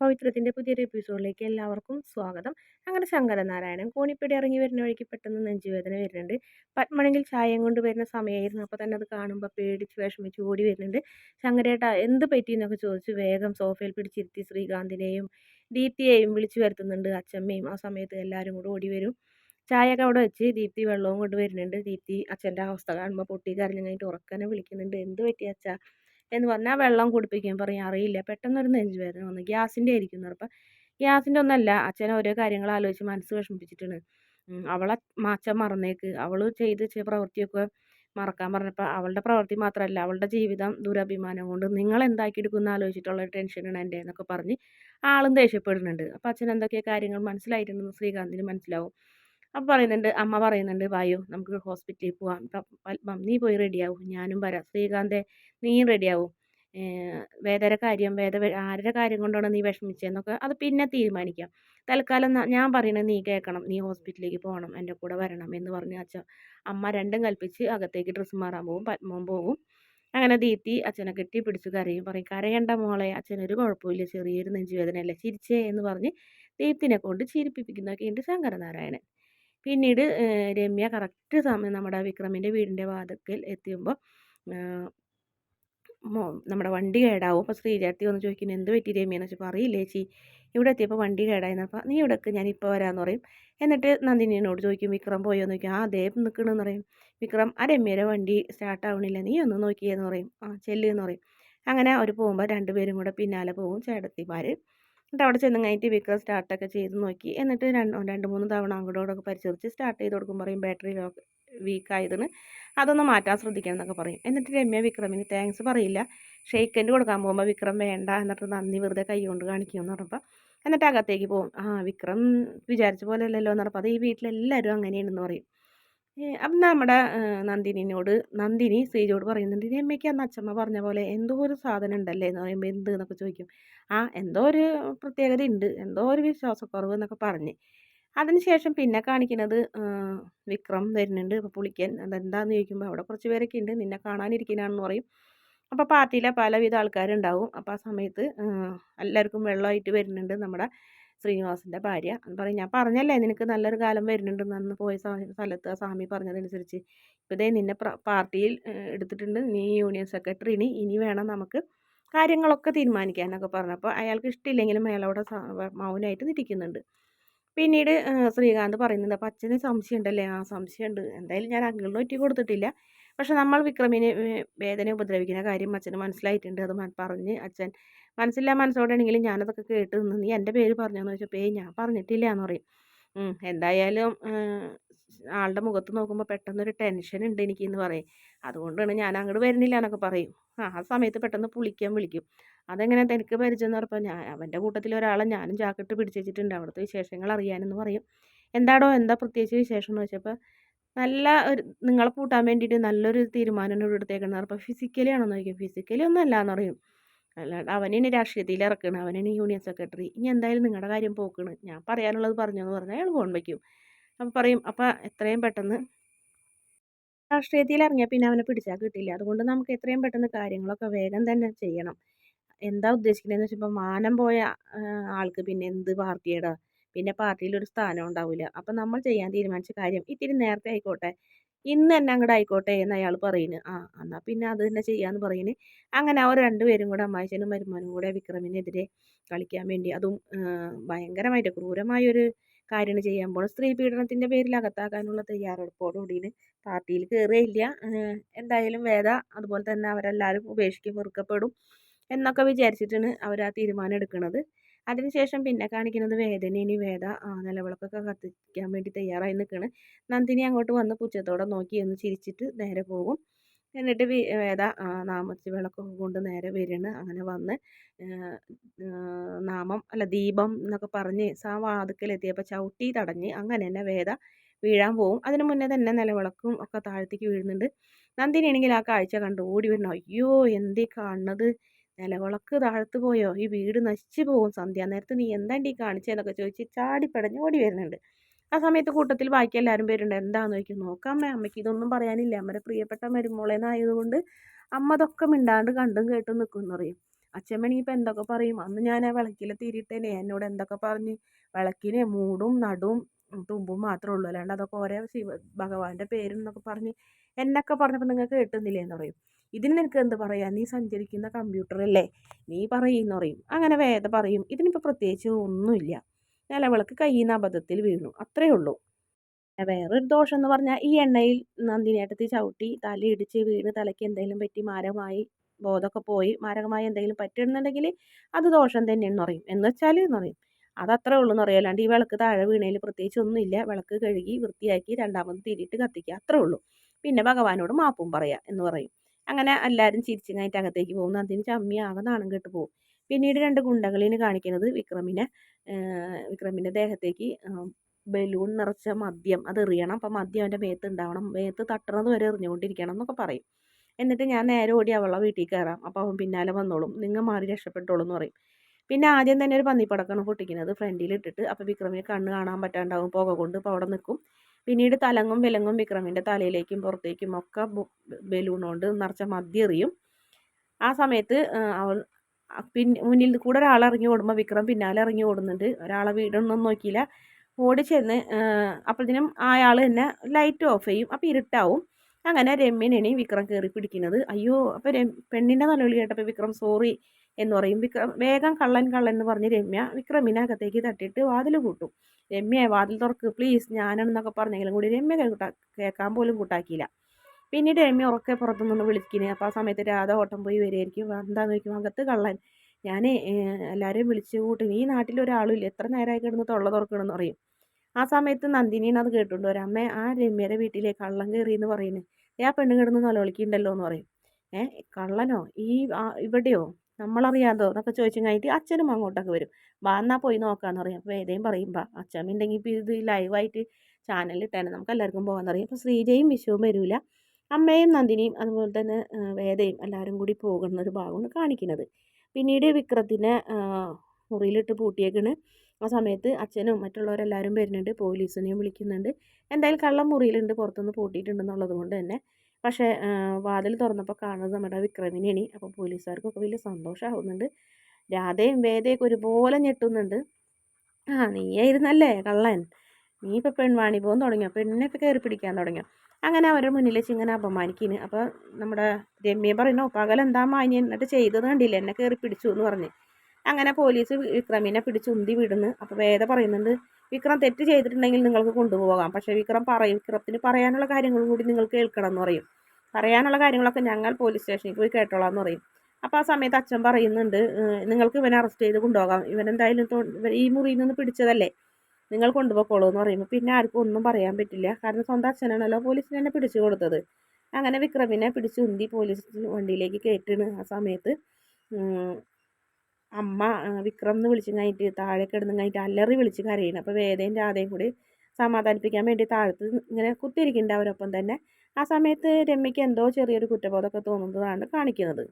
പവിത്രത്തിന്റെ പുതിയൊരു എപ്പിസോഡിലേക്ക് എല്ലാവർക്കും സ്വാഗതം. അങ്ങനെ ശങ്കരനാരായണൻ കോണിപ്പടി ഇറങ്ങി വരുന്ന വഴിക്ക് പെട്ടെന്ന് നെഞ്ചുവേദന വരുന്നുണ്ട്. പത്മണെങ്കിൽ ചായം കൊണ്ട് വരുന്ന സമയമായിരുന്നു അപ്പോൾ തന്നെ അത് കാണുമ്പോൾ പേടിച്ച് വിഷമിച്ച് ഓടി വരുന്നുണ്ട്. ശങ്കരേട്ട എന്ത് പറ്റിയെന്നൊക്കെ ചോദിച്ച് വേഗം സോഫയിൽ പിടിച്ചിരുത്തി ശ്രീകാന്തിനെയും ദീപ്തിയെയും വിളിച്ചു വരുത്തുന്നുണ്ട് അച്ഛമ്മയും. ആ സമയത്ത് എല്ലാവരും കൂടെ ഓടി വരും. ചായയൊക്കെ അവിടെ വെച്ച് ദീപ്തി വെള്ളവും കൊണ്ട് വരുന്നുണ്ട്. ദീപ്തി അച്ഛന്റെ അവസ്ഥ കാണുമ്പോൾ പൊട്ടി കരഞ്ഞു കഴിഞ്ഞിട്ട് ഉറക്കനെ വിളിക്കുന്നുണ്ട്. എന്ത് പറ്റി അച്ഛാ? എന്ന് പറഞ്ഞാൽ വെള്ളം കുടിപ്പിക്കാൻ പറയും. അറിയില്ല. പെട്ടെന്നൊരു നെഞ്ചുവേദന വന്നു. ഗ്യാസിന്റെ ആയിരിക്കും അപ്പം ഗ്യാസിന്റെ ഒന്നല്ല. അച്ഛൻ ഓരോ കാര്യങ്ങൾ ആലോചിച്ച് മനസ്സ് വിഷമിപ്പിച്ചിട്ടാണ്. അവളെ മാച്ച മറന്നേക്ക്. അവൾ ചെയ്ത് പ്രവൃത്തിയൊക്കെ മറക്കാൻ പറഞ്ഞപ്പോൾ അവളുടെ പ്രവൃത്തി മാത്രമല്ല അവളുടെ ജീവിതം ദുരഭിമാനം കൊണ്ട് നിങ്ങൾ എന്താക്കിയെടുക്കുമെന്ന് ആലോചിച്ചിട്ടുള്ള ടെൻഷനാണ് എന്റെ എന്നൊക്കെ പറഞ്ഞ് ആളും ദേഷ്യപ്പെടുന്നുണ്ട്. അപ്പോൾ അച്ഛൻ എന്തൊക്കെ കാര്യങ്ങൾ മനസ്സിലായിട്ടുണ്ടെന്ന് ശ്രീകാന്തിന് മനസ്സിലാവും. അപ്പോൾ പറയുന്നുണ്ട് അമ്മ പറയുന്നുണ്ട് വായു നമുക്ക് ഹോസ്പിറ്റലിൽ പോവാം. പത്മം നീ പോയി റെഡിയാവും ഞാനും വരാം. ശ്രീകാന്തെ നീയും റെഡിയാവും വേദര കാര്യം വേദ ആരുടെ കാര്യം കൊണ്ടാണ് നീ വിഷമിച്ചതെന്നൊക്കെ അത് പിന്നെ തീരുമാനിക്കാം. തൽക്കാലം ഞാൻ പറയുന്നത് നീ കേൾക്കണം. നീ ഹോസ്പിറ്റലിലേക്ക് പോകണം എന്റെ കൂടെ വരണം എന്ന് പറഞ്ഞ് അച്ഛൻ അമ്മ രണ്ടും കൽപ്പിച്ച് അകത്തേക്ക് ഡ്രസ്സ് മാറാൻ പോകും പത്മവും പോകും അങ്ങനെ ദീപ്തി അച്ഛനെ കെട്ടി പിടിച്ച് കരയും പറയും കരയണ്ട മോളെ അച്ഛനൊരു കുഴപ്പമില്ല ചെറിയൊരു നെഞ്ചുവേദനയല്ലേ ചിരിച്ചേ എന്ന് പറഞ്ഞ് ദീപ്തിനെ കൊണ്ട് ചിരിപ്പിപ്പിക്കുന്നൊക്കെയുണ്ട് ശങ്കരനാരായണൻ. പിന്നീട് രമ്യ കറക്റ്റ് സമയം നമ്മുടെ വിക്രമിന്റെ വീടിന്റെ വാതിക്കൽ എത്തിയുമ്പോൾ നമ്മുടെ വണ്ടി കേടാവും. അപ്പോൾ ശ്രീചേട്ടത്തി വന്ന് ചോദിക്കുന്നു എന്ത് പറ്റി രമ്യെന്ന് വെച്ചപ്പോൾ അറിയില്ലേ ചേച്ചി ഇവിടെ എത്തിയപ്പോൾ വണ്ടി കേടായിരുന്നു. അപ്പോൾ നീ ഇവിടേക്ക് ഞാൻ ഇപ്പോൾ വരാമെന്ന് പറയും. എന്നിട്ട് നന്ദിനിയോട് ചോദിക്കും വിക്രം പോയോ? എന്ന് ചോദിക്കും ആ അതേ നിൽക്കണമെന്ന് പറയും. വിക്രം ആ രമ്യയുടെ വണ്ടി സ്റ്റാർട്ടാവണില്ല നീ ഒന്ന് നോക്കിയെന്ന് പറയും. ആ ചെല്ലുമെന്ന് പറയും. അങ്ങനെ അവർ പോകുമ്പോൾ രണ്ടുപേരും കൂടെ പിന്നാലെ പോകും ചേട്ടത്തിമാർ എന്നിട്ട് അവിടെ ചെന്ന് കഴിഞ്ഞിട്ട് വിക്കർ സ്റ്റാർട്ടൊക്കെ ചെയ്ത് നോക്കി. എന്നിട്ട് രണ്ട് രണ്ട് മൂന്ന് തവണ അങ്ങോട്ടോടൊക്കെ പരിശോധിച്ച് സ്റ്റാർട്ട് ചെയ്ത് കൊടുക്കുമ്പോൾ പറയും ബാറ്ററി ലോക്ക് വീക്കായതെന്ന് അതൊന്ന് മാറ്റാൻ ശ്രദ്ധിക്കണം എന്നൊക്കെ പറയും. എന്നിട്ട് രമ്യ വിക്രമിന് താങ്ക്സ് പറയില്ല. ഷെയ്ക്കന്റ് കൊടുക്കാൻ പോകുമ്പോൾ വിക്രം വേണ്ട എന്നിട്ട് നന്ദി വെറുതെ കൈ കൊണ്ട് കാണിക്കുമെന്ന് പറഞ്ഞപ്പോൾ എന്നിട്ട് അകത്തേക്ക് പോകും. ആ വിക്രം വിചാരിച്ച പോലെ അല്ലല്ലോ എന്ന് പറഞ്ഞപ്പോൾ അത് ഈ വീട്ടിലെല്ലാവരും അങ്ങനെയാണെന്ന് പറയും. അപ്പം നമ്മുടെ നന്ദിനിയോട് നന്ദിനി ശ്രീജോട് പറയുന്നുണ്ട് രമ്യയ്ക്ക് അന്ന് അച്ഛമ്മ പറഞ്ഞ പോലെ എന്തോ ഒരു സാധനം ഉണ്ടല്ലേ എന്ന് പറയുമ്പോൾ എന്ത്? എന്നൊക്കെ ചോദിക്കും. ആ എന്തോ ഒരു പ്രത്യേകത ഉണ്ട് എന്തോ ഒരു വിശ്വാസക്കുറവ് എന്നൊക്കെ പറഞ്ഞ്. അതിനുശേഷം പിന്നെ കാണിക്കുന്നത് വിക്രം വരുന്നുണ്ട് അപ്പോൾ പുളിക്കൻ അതെന്താണെന്ന് ചോദിക്കുമ്പോൾ അവിടെ കുറച്ച് പേരൊക്കെ ഉണ്ട് നിന്നെ കാണാനിരിക്കുന്നതാണെന്ന് പറയും. അപ്പോൾ പാർട്ടിയിലെ പലവിധ ആൾക്കാരുണ്ടാവും. അപ്പോൾ ആ സമയത്ത് എല്ലാവർക്കും വെള്ളമായിട്ട് വരുന്നുണ്ട് നമ്മുടെ ശ്രീനിവാസിന്റെ ഭാര്യ. എന്ന് പറയും ഞാൻ പറഞ്ഞല്ലേ നിനക്ക് നല്ലൊരു കാലം വരുന്നുണ്ട് അന്ന് പോയ സ്ഥലത്ത് ആ സ്വാമി പറഞ്ഞതനുസരിച്ച്. ഇപ്പൊ ഇതേ നിന്നെ പാർട്ടിയിൽ എടുത്തിട്ടുണ്ട്. നീ യൂണിയൻ സെക്രട്ടറി ഇനി വേണം നമുക്ക് കാര്യങ്ങളൊക്കെ തീരുമാനിക്കാനൊക്കെ പറഞ്ഞപ്പോൾ അയാൾക്ക് ഇഷ്ടമില്ലെങ്കിലും അയാളവിടെ മൗനമായിട്ട് നിൽക്കുന്നുണ്ട്. പിന്നീട് ശ്രീകാന്ത് പറയുന്നുണ്ട് അപ്പം അച്ഛന് സംശയം ഉണ്ടല്ലേ ആ സംശയമുണ്ട്. എന്തായാലും ഞാൻ അങ്കിളിന് ഒറ്റ കൊടുത്തിട്ടില്ല. പക്ഷെ നമ്മൾ വിക്രമിനെ വേദന ഉപദ്രവിക്കുന്ന കാര്യം അച്ഛന് മനസ്സിലായിട്ടുണ്ട്. അത് പറഞ്ഞ് അച്ഛൻ മനസ്സില്ലാ മനസ്സോടെയാണെങ്കിലും ഞാനതൊക്കെ കേട്ട് നിന്ന് നീ എന്റെ പേര് പറഞ്ഞോന്ന് ചോദിച്ചപ്പോൾ ഏയ് ഞാൻ പറഞ്ഞിട്ടില്ല എന്ന് പറയും എന്തായാലും ആളുടെ മുഖത്ത് നോക്കുമ്പോൾ പെട്ടെന്നൊരു ടെൻഷൻ ഉണ്ട് എനിക്ക് എന്ന് പറയും അതുകൊണ്ടാണ് ഞാൻ അങ്ങോട്ട് വരുന്നില്ല എന്നൊക്കെ പറയും. ആ സമയത്ത് പെട്ടെന്ന് പുളിക്കാൻ വിളിക്കും. അതെങ്ങനെ തനിക്ക് പരിചയം? പറഞ്ഞപ്പോൾ ഞാൻ അവന്റെ കൂട്ടത്തിൽ ഒരാളെ ഞാനും ജാക്കറ്റ് പിടിച്ച് വെച്ചിട്ടുണ്ട്. അവിടുത്തെ വിശേഷങ്ങൾ അറിയാനെന്ന് പറയും. എന്താടോ എന്താ പ്രത്യേകിച്ച് വിശേഷം? എന്ന് വെച്ചപ്പോൾ നല്ല ഒരു നിങ്ങളെ കൂട്ടാൻ വേണ്ടിയിട്ട് നല്ലൊരു തീരുമാനം ഇവിടെ എടുത്തേക്കുന്നത് അപ്പോൾ ഫിസിക്കലി ആണെന്ന് ചോദിക്കും. ഫിസിക്കലി ഒന്നും അല്ല എന്ന് പറയും. അല്ലാണ്ട് അവനെ രാഷ്ട്രീയത്തിൽ ഇറക്കണം അവനാണ് യൂണിയൻ സെക്രട്ടറി ഇനി എന്തായാലും നിങ്ങളുടെ കാര്യം പോക്കണം. ഞാൻ പറയാനുള്ളത് പറഞ്ഞു എന്ന് പറഞ്ഞാൽ അയാൾ ഫോൺ വയ്ക്കും അപ്പോൾ പറയും അപ്പോൾ എത്രയും പെട്ടെന്ന് രാഷ്ട്രീയത്തിൽ ഇറങ്ങിയാൽ പിന്നെ അവനെ പിടിച്ചാൽ കിട്ടില്ല. അതുകൊണ്ട് നമുക്ക് എത്രയും പെട്ടെന്ന് കാര്യങ്ങളൊക്കെ വേഗം തന്നെ ചെയ്യണം. എന്താ ഉദ്ദേശിക്കുന്നതെന്ന് വെച്ചപ്പോൾ മാനം പോയ ആൾക്ക് പിന്നെ എന്ത് പാർട്ടിയുടെ? പിന്നെ പാർട്ടിയിൽ ഒരു സ്ഥാനം ഉണ്ടാവില്ല അപ്പം നമ്മൾ ചെയ്യാൻ തീരുമാനിച്ച കാര്യം ഇത്തിരി നേരത്തെ ആയിക്കോട്ടെ. ഇന്ന് തന്നെ അങ്ങോട്ട് ആയിക്കോട്ടെ എന്ന് അയാൾ പറയുന്നു ആ എന്നാൽ പിന്നെ അത് തന്നെ ചെയ്യാമെന്ന് പറയുന്നു അങ്ങനെ അവർ രണ്ടുപേരും കൂടെ അമ്മായിച്ചനും മരുമോനും കൂടെ വിക്രമിനെതിരെ കളിക്കാൻ വേണ്ടി അതും ഭയങ്കരമായിട്ട് ക്രൂരമായൊരു കാര്യമാണ് ചെയ്യാൻ പോകുന്നത് സ്ത്രീ പീഡനത്തിന്റെ പേരിൽ അകത്താക്കാനുള്ള തയ്യാറെടുപ്പോടുകൂടിയാണ് പാർട്ടിയിൽ കയറുകയില്ല എന്തായാലും വേദ അതുപോലെ തന്നെ അവരെല്ലാവരും ഉപേക്ഷിക്കും വെറുക്കപ്പെടും എന്നൊക്കെ വിചാരിച്ചിട്ടാണ് അവർ ആ തീരുമാനം എടുക്കുന്നത് അതിനുശേഷം പിന്നെ കാണിക്കുന്നത് വേദനേനി വേദ നിലവിളക്കൊക്കെ കത്തിക്കാൻ വേണ്ടി തയ്യാറായി നിൽക്കുകയാണ് നന്ദിനി അങ്ങോട്ട് വന്ന് പുച്ഛത്തോടെ നോക്കി ഒന്ന് ചിരിച്ചിട്ട് നേരെ പോകും. എന്നിട്ട് വേദ നാമത്തി വിളക്കൊക്കെ കൊണ്ട് നേരെ വരികയാണ്. അങ്ങനെ വന്ന് നാമം അല്ല ദീപം എന്നൊക്കെ പറഞ്ഞ് സാ വാതുക്കലെത്തിയപ്പോൾ ചവിട്ടി തടഞ്ഞ് അങ്ങനെ തന്നെ വേദ വീഴാൻ പോകും അതിന് മുന്നേ തന്നെ നിലവിളക്കും ഒക്കെ താഴത്തേക്ക് വീഴുന്നുണ്ട്. നന്ദിനിയാണെങ്കിൽ ആ കാഴ്ച കണ്ട് ഓടി വരണം. അയ്യോ എന്തേ കാണുന്നത്? നിലവിളക്ക് താഴത്ത് പോയോ? ഈ വീട് നശിച്ചു പോകും സന്ധ്യാനേരത്ത് നീ എന്താണ്ടി കാണിച്ചതെന്നൊക്കെ ചോദിച്ച് ചാടിപ്പടഞ്ഞ് ഓടി വരുന്നുണ്ട്. ആ സമയത്ത് കൂട്ടത്തിൽ ബാക്കി എല്ലാവരും പേരുണ്ട്. എന്താന്ന് ചോദിക്കും. നോക്കാമ്മേ അമ്മയ്ക്ക് ഇതൊന്നും പറയാനില്ല. അമ്മയുടെ പ്രിയപ്പെട്ട മരുമോളേന്നായതുകൊണ്ട് അമ്മ അതൊക്കെ മിണ്ടാണ്ട് കണ്ടും കേട്ടും നിൽക്കുമെന്ന് പറയും വേണമെങ്കിൽ ഇപ്പം എന്തൊക്കെ പറയും? അന്ന് ഞാൻ ആ വിളക്കിൽ തിരിയിട്ടേനെ എന്നോട് എന്തൊക്കെ പറഞ്ഞ്? വിളക്കിന് മൂടും നടും തുമ്പും മാത്രമേ ഉള്ളൂ. അല്ലാണ്ട് അതൊക്കെ ഓരോ ശിവ ഭഗവാന്റെ പേരും എന്നൊക്കെ പറഞ്ഞ് എന്നൊക്കെ പറഞ്ഞപ്പോൾ നിങ്ങൾ കേട്ടുന്നില്ലേ എന്ന് പറയും. ഇതിന് നിനക്ക് എന്ത് പറയാ? നീ സഞ്ചരിക്കുന്ന കമ്പ്യൂട്ടറല്ലേ? നീ പറയുമെന്ന് പറയും. അങ്ങനെ വേദ പറയും. ഇതിനിപ്പോൾ പ്രത്യേകിച്ച് ഒന്നുമില്ല. നിലവിളക്ക് കയ്യിൽ നിന്ന് അബദ്ധത്തിൽ വീണു. അത്രയേ ഉള്ളൂ. വേറൊരു ദോഷം എന്ന് പറഞ്ഞാൽ ഈ എണ്ണയിൽ നന്ദിനേട്ടത്തിൽ ചവിട്ടി തല ഇടിച്ച് വീണ് തലയ്ക്ക് എന്തെങ്കിലും പറ്റി മാരകമായി ബോധമൊക്കെ പോയി മാരകമായി എന്തെങ്കിലും പറ്റുന്നുണ്ടെങ്കിൽ അത് ദോഷം തന്നെയെന്ന് പറയും. എന്ന് വെച്ചാൽ എന്ന് പറയും. അതത്രേ ഉള്ളൂ എന്ന് അല്ലാണ്ട് ഈ വിളക്ക് താഴെ വീണതിൽ പ്രത്യേകിച്ച് ഒന്നുമില്ല. വിളക്ക് കഴുകി വൃത്തിയാക്കി രണ്ടാമത് തിരിയിട്ട് കത്തിക്കുക. അത്രേ ഉള്ളൂ. പിന്നെ ഭഗവാനോട് മാപ്പും പറയാം എന്ന് പറയും. അങ്ങനെ എല്ലാവരും ചിരിച്ചിങ്ങായിട്ട് അകത്തേക്ക് പോകും നന്ദിനി ചമ്മി ആകെ നാണം കെട്ട് പോകും. പിന്നീട് രണ്ട് ഗുണ്ടകളിന് കാണിക്കുന്നത് വിക്രമിനെ വിക്രമിന്റെ ദേഹത്തേക്ക് ബലൂൺ നിറച്ച മദ്യം അത് എറിയണം. അപ്പം മദ്യം അവന്റെ മേത്ത് ഉണ്ടാവണം. മേത്ത് തട്ടണത് വരെ എറിഞ്ഞുകൊണ്ടിരിക്കണം എന്നൊക്കെ പറയും. എന്നിട്ട് ഞാൻ നേരെ ഓടി അവളെ വീട്ടിൽ കയറാം. അപ്പോൾ അവൻ പിന്നാലെ വന്നോളും. നിങ്ങൾ മാറി രക്ഷപ്പെട്ടോളും എന്ന് പറയും. പിന്നെ ആദ്യം തന്നെ ഒരു പന്നിപ്പടക്കാണ് പൊട്ടിക്കുന്നത്. ഫ്രണ്ടിൽ ഇട്ടിട്ട് അപ്പോൾ വിക്രമിന് കണ്ണ് കാണാൻ പറ്റാണ്ടാവും. പുക കൊണ്ട് ഇപ്പോൾ അവിടെ നിൽക്കും പിന്നീട് തലങ്ങും വിലങ്ങും വിക്രമിന്റെ തലയിലേക്കും പുറത്തേക്കും ഒക്കെ ബലൂൺ കൊണ്ട് നിറച്ച മദ്യം എറിയും. ആ സമയത്ത് അവൾ പിന്നെ മുന്നിൽ കൂടെ ഒരാൾ ഇറങ്ങി ഓടുമ്പോൾ വിക്രം പിന്നാലെ ഇറങ്ങി ഓടുന്നുണ്ട്. ഒരാളെ വീടൊന്നും നോക്കിയില്ല. ഓടി ചെന്ന് അപ്പോഴത്തേനും അയാൾ തന്നെ ലൈറ്റ് ഓഫ് ചെയ്യും. അപ്പോൾ ഇരുട്ടാവും. അങ്ങനെ രമ്യനെയും വിക്രം കയറി പിടിക്കുന്നത്. അയ്യോ അപ്പോൾ പെണ്ണിന്റെ നിലവിളി കേട്ടപ്പോൾ വിക്രം സോറി എന്ന് പറയും. വിക്രം വേഗം കള്ളൻ കള്ളൻ എന്ന് പറഞ്ഞ് രമ്യ വിക്രമിനകത്തേക്ക് തട്ടിയിട്ട് വാതിൽ കൂട്ടും രമ്യ വാതിൽ തുറക്ക് പ്ലീസ് ഞാനാണെന്നൊക്കെ പറഞ്ഞെങ്കിലും കൂടി രമ്യ കേൾക്കാൻ പോലും കൂട്ടാക്കിയില്ല. പിന്നീട് രമ്യ ഉറക്കെ പുറത്തുനിന്ന് വിളിക്കുന്നത് അപ്പോൾ ആ സമയത്ത് രാധ ഓട്ടം പോയി വരികയായിരിക്കും. എന്താണെന്ന് ചോദിക്കും അകത്ത് കള്ളൻ. ഞാൻ എല്ലാവരെയും വിളിച്ചു കൂട്ടും. ഈ നാട്ടിൽ ഒരാളും ഇല്ല. എത്ര നേരമായി കിടന്ന് തൊള്ള തുറക്കണമെന്ന് പറയും. ആ സമയത്ത് നന്ദിനിയാണ് അത് കേട്ടുകൊണ്ട് ഒരമ്മ ആ രമ്യയുടെ വീട്ടിലെ കള്ളൻ കയറി എന്ന് പറയുന്നത് ആ പെണ്ണ് കിടന്ന് നിലവിളിക്കുന്നുണ്ടല്ലോ എന്ന് പറയും. ഏ കള്ളനോ? ഈ ഇവിടെയോ? നമ്മളറിയാതോ? എന്നൊക്കെ ചോദിച്ചു കഴിഞ്ഞിട്ട് അച്ഛനും അങ്ങോട്ടൊക്കെ വരും. വാ എന്നാ പോയി നോക്കാന്ന് പറയും. അപ്പോൾ പറയും. ബാ അച്ഛൻ ഉണ്ടെങ്കിൽ ഇപ്പോൾ ഇത് ലൈവായിട്ട് ചാനലിൽ ഇട്ടാണ് നമുക്ക് എല്ലാവർക്കും പോകാമെന്ന് പറയും. അപ്പോൾ ശ്രീജയും വിഷുവും വരില്ല അമ്മയും നന്ദിനിയും അതുപോലെ തന്നെ വേദയും എല്ലാവരും കൂടി പോകുന്ന ഒരു ഭാഗമാണ് കാണിക്കുന്നത് പിന്നീട് വിക്രത്തിനെ മുറിയിലിട്ട് പൂട്ടിയേക്കണ്. ആ സമയത്ത് അച്ഛനും മറ്റുള്ളവരെല്ലാവരും വരുന്നുണ്ട് പോലീസിനെയും വിളിക്കുന്നുണ്ട്. എന്തായാലും കള്ളം മുറിയിലുണ്ട് പുറത്തുനിന്ന് പൂട്ടിയിട്ടുണ്ടെന്നുള്ളത് കൊണ്ട് തന്നെ. പക്ഷേ വാതിൽ തുറന്നപ്പോൾ കാണുന്നത് നമ്മുടെ വിക്രമിനെയാണ്. അപ്പോൾ പോലീസുകാർക്കൊക്കെ വലിയ സന്തോഷമാവുന്നുണ്ട്. രാധയും വേദയൊക്കെ ഒരുപോലെ ഞെട്ടുന്നുണ്ട്. ആ നീയായിരുന്നല്ലേ കള്ളൻ? നീ ഇപ്പോൾ പെൺവാണി പോകാൻ തുടങ്ങിയോ? പെണ്ണിനെ ഇപ്പോൾ കയറി പിടിക്കാൻ തുടങ്ങിയോ? അങ്ങനെ അവരുടെ മുന്നിൽ വെച്ച് ഇങ്ങനെ അപമാനിക്കുന്നു. അപ്പോൾ നമ്മുടെ രമ്യ പറയുന്നു പകലെന്താ എന്താ എന്നിട്ട് ചെയ്തത് കണ്ടില്ല? എന്നെ കയറി പിടിച്ചു എന്ന് പറഞ്ഞ്. അങ്ങനെ പോലീസ് വിക്രമിനെ പിടിച്ച് ഉന്തി വിടുന്നു. അപ്പോൾ വേദ പറയുന്നുണ്ട് വിക്രം തെറ്റ് ചെയ്തിട്ടുണ്ടെങ്കിൽ നിങ്ങൾക്ക് കൊണ്ടുപോകാം. പക്ഷേ വിക്രം പറയും വിക്രത്തിന് പറയാനുള്ള കാര്യങ്ങളും കൂടി നിങ്ങൾ കേൾക്കണം എന്ന് പറയും. പറയാനുള്ള കാര്യങ്ങളൊക്കെ ഞങ്ങൾ പോലീസ് സ്റ്റേഷനിൽ പോയി കേട്ടോളാം എന്ന് പറയും. അപ്പോൾ ആ സമയത്ത് അച്ഛൻ പറയുന്നുണ്ട് നിങ്ങൾക്ക് ഇവനെ അറസ്റ്റ് ചെയ്ത് കൊണ്ടുപോകാം. ഇവൻ എന്തായാലും ഈ മുറിയിൽ നിന്ന് പിടിച്ചതല്ലേ? നിങ്ങൾ കൊണ്ടുപോയിക്കോളൂ എന്ന് പറയുമ്പോൾ പിന്നെ ആർക്കും ഒന്നും പറയാൻ പറ്റില്ല. കാരണം സ്വന്തം അച്ഛനാണല്ലോ പോലീസിന് തന്നെ പിടിച്ചു കൊടുത്തത്. അങ്ങനെ വിക്രമിനെ പിടിച്ചു ഉന്തി പോലീസ് വണ്ടിയിലേക്ക് കയറ്റുന്നു. ആ സമയത്ത് അമ്മ വിക്രം എന്ന് വിളിച്ചു കഴിഞ്ഞിട്ട് താഴെ കിടന്നു കഴിഞ്ഞിട്ട് അല്ലറി വിളിച്ച് കരയണം. അപ്പോൾ വേദയും രാധയും കൂടി സമാധാനിപ്പിക്കാൻ വേണ്ടി താഴത്ത് ഇങ്ങനെ കുത്തിയിരിക്കുന്നുണ്ട് അവരൊപ്പം തന്നെ. ആ സമയത്ത് രമ്യയ്ക്ക് എന്തോ ചെറിയൊരു കുറ്റബോധമൊക്കെ തോന്നുന്നതാണ് കാണിക്കുന്നത്.